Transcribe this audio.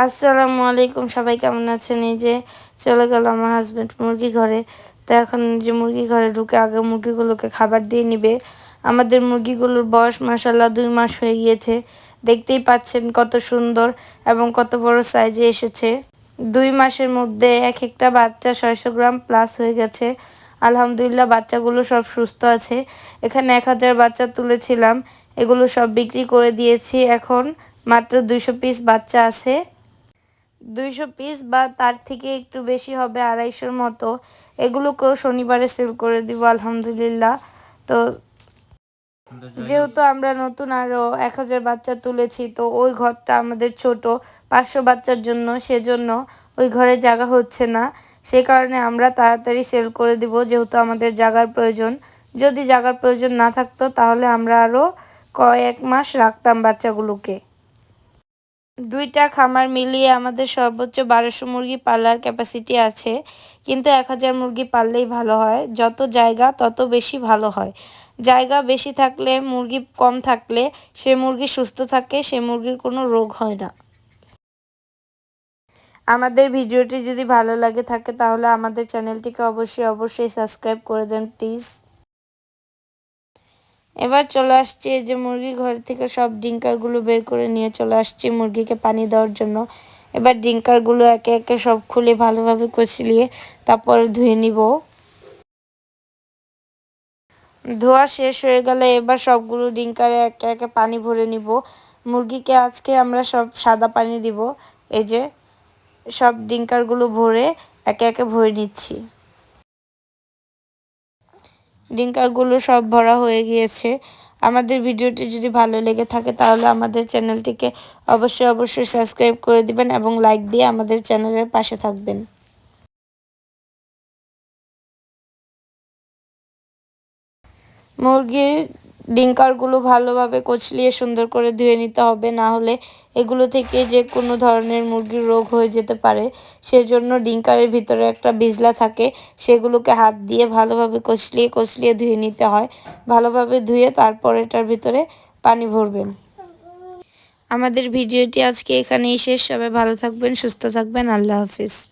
আসসালামু আলাইকুম, সবাই কেমন আছেন? এই যে চলে গেল আমার হাজব্যান্ড মুরগি ঘরে। তো এখন যে মুরগি ঘরে ঢুকে আগে মুরগিগুলোকে খাবার দিয়ে নিবে। আমাদের মুরগিগুলোর বয়স মাসাল্লাহ দুই মাস হয়ে গিয়েছে। দেখতেই পাচ্ছেন কত সুন্দর এবং কত বড় সাইজে এসেছে। দুই মাসের মধ্যে এক একটা বাচ্চা ছয়শো গ্রাম প্লাস হয়ে গেছে। আলহামদুলিল্লাহ, বাচ্চাগুলো সব সুস্থ আছে। এখানে এক হাজার বাচ্চা তুলেছিলাম। এগুলো সব বিক্রি করে দিয়েছি। এখন মাত্র দুইশো পিস বাচ্চা আছে। দুইশো পিস বা তার থেকে একটু বেশি হবে আড়াইশোর মতো। এগুলোকেও শনিবারে সেল করে দিব আলহামদুলিল্লাহ। তো যেহেতু আমরা নতুন আরও এক হাজার বাচ্চা তুলেছি তো ওই ঘরটা আমাদের ছোট পাঁচশো বাচ্চার জন্য সেজন্য ওই ঘরে জায়গা হচ্ছে না। সে কারণে আমরা তাড়াতাড়ি সেল করে দিব যেহেতু আমাদের জায়গার প্রয়োজন। যদি জায়গার প্রয়োজন না থাকতো তাহলে আমরা আরও কয়েক মাস রাখতাম বাচ্চাগুলোকে। দুইটা খামার মিলিয়ে আমাদের সর্বোচ্চ বারোশো মুরগি পালার ক্যাপাসিটি আছে। কিন্তু এক হাজার মুরগি পাললেই ভালো হয়। যত জায়গা, তত বেশি ভালো হয়। জায়গা বেশি থাকলে, মুরগি কম থাকলে, সে মুরগি সুস্থ থাকে, সে মুরগির কোনো রোগ হয় না। আমাদের ভিডিওটি যদি ভালো লাগে থাকে, তাহলে আমাদের চ্যানেলটিকে অবশ্যই অবশ্যই সাবস্ক্রাইব করে দেন প্লিজ এবার চলে আসছি এই যে মুরগি ঘর থেকে সব ডিঙ্কারগুলো বের করে নিয়ে চলে আসছি মুরগিকে পানি দেওয়ার জন্য। এবার ডিঙ্কারগুলো একে একে সব খুলে ভালোভাবে কষলিয়ে তারপর ধুয়ে নিব। ধোয়া শেষ হয়ে গেলে এবার সবগুলো ডিঙ্কারে একে একে পানি ভরে নিব। মুরগিকে আজকে আমরা সব সাদা পানি দিব। এই যে সব ডিঙ্কারগুলো ভরে একে একে ভরে নিচ্ছি। ডিঙ্কারগুলো সব ভরা হয়ে গিয়েছে। আমাদের ভিডিওটি যদি ভালো লেগে থাকে তাহলে আমাদের চ্যানেলটিকে অবশ্যই অবশ্যই সাবস্ক্রাইব করে দিবেন এবং লাইক দিয়ে আমাদের চ্যানেলের পাশে থাকবেন। মুরগির ডিঙ্কারগুলো ভালোভাবে কচলিয়ে সুন্দর করে ধুয়ে নিতে হবে, না হলে এগুলো থেকে যে কোনো ধরনের মুরগির রোগ হয়ে যেতে পারে। সেজন্য ডিঙ্কারের ভিতরে একটা বিজলা থাকে, সেগুলোকে হাত দিয়ে ভালোভাবে কচলিয়ে কচলিয়ে ধুয়ে নিতে হয়। ভালোভাবে ধুয়ে তারপর এটার ভিতরে পানি ভরবেন। আমাদের ভিডিওটি আজকে এখানেই শেষ। সবাই ভালো থাকবেন, সুস্থ থাকবেন। আল্লাহ হাফিজ।